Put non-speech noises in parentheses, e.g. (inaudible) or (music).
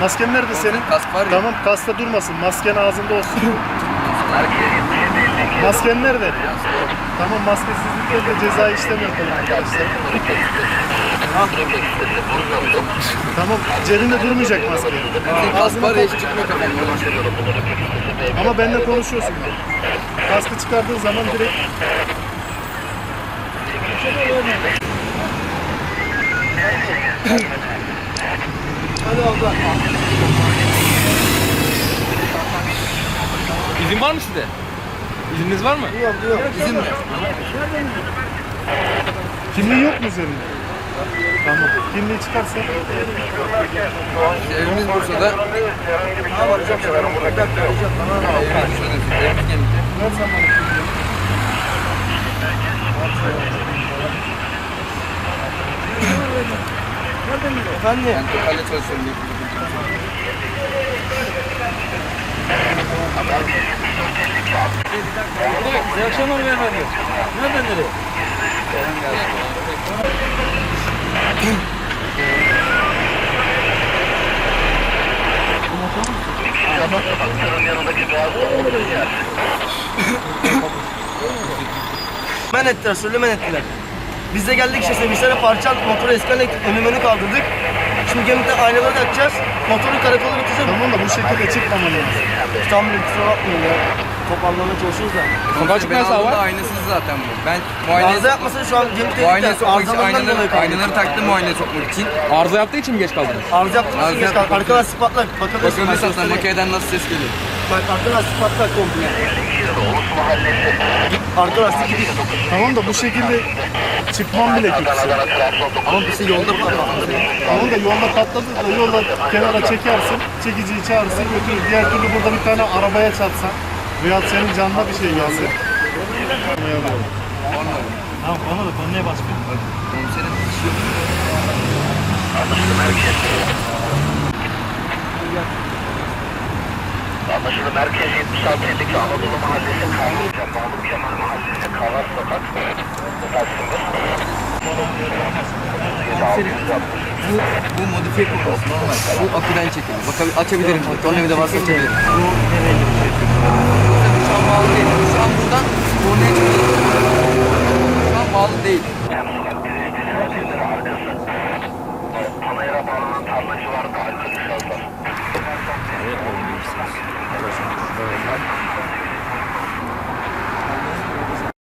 Masken nerede senin? kask var ya. Tamam kasta durmasın. Masken ağzında olsun. (laughs) Masken nerede? Tamam maskesizlikle de ceza işlem yapalım arkadaşlar. tamam cebinde durmayacak maske. Kask var ya hiç çıkmıyor kafamdan. Ama benimle konuşuyorsun bak. Kaskı çıkardığın zaman direkt (laughs) İzin var mı sizde? İzniniz var mı? İzin mi? kimliğin yok mu üzerinde? Tamam. Kimliği çıkarsa Evimiz Bursa'da. Ha var hocam. Bir dakika hocam. Evimiz Bursa'da. Evimiz Gemlik'te. ver sen bana kimliği. Efendim? Ben Tokal'le çalışıyorum. İyi akşamlar beyefendi. Nereden nereye? Men ettiler, söyle men ettiler. Biz de geldik işte sevinçlere parça motoru eskale ettik, önü menü kaldırdık. Şimdi gemide aynaları takacağız, motoru karakola götüreceğiz. Tamam da bu şekilde çıkmaman lazım. Tam bir kusura bakmayın ya. Toparlamaya çalışıyoruz da. Sokağa çıkma Ben yasağı var. aynasız zaten bu. Ben muayene Arıza yapmasın şu an gemide muayene sokmak için aynaları, aynaları taktım muayene sokmak için. Arıza yaptığı için mi geç kaldınız? Arıza yaptığımız için Arıza geç kaldık. yaptık. Arkadan spatlar, bakabilirsin. Bakabilirsen sen makineden nasıl ses geliyor. Bak arkadan spatlar komple. Arka lastik gidiyor. Tamam da bu şekilde çıkmam bile kötü. Ama bizi yolda patlattı. Tamam da yolda patladı da yolda kenara çekersin, çekiciyi çağırırsın götürür. Diğer türlü burada bir tane arabaya çarpsan veya senin canına bir şey gelse. Tamam ona da konuya başlayalım. Komiserin işi yok. Anlaşıldı. Merkez Merkez 7652 Anadolu Mahallesi Kanlıca, Mahmut Kemal Mahallesi Kavas Sokak. Kaçsınız? Bu, bu modifiye konusu normal. Bu aküden çekiyor. Bakabilir, açabilirim. Tornavida de varsa açabilirim. Bu nereye gidecek? Şu an bağlı değil. Şu an buradan tornavida çekiyor. Şu an bağlı değil. Hem sokak direği direği arkası. Panayıra bağlanan tarlacılarda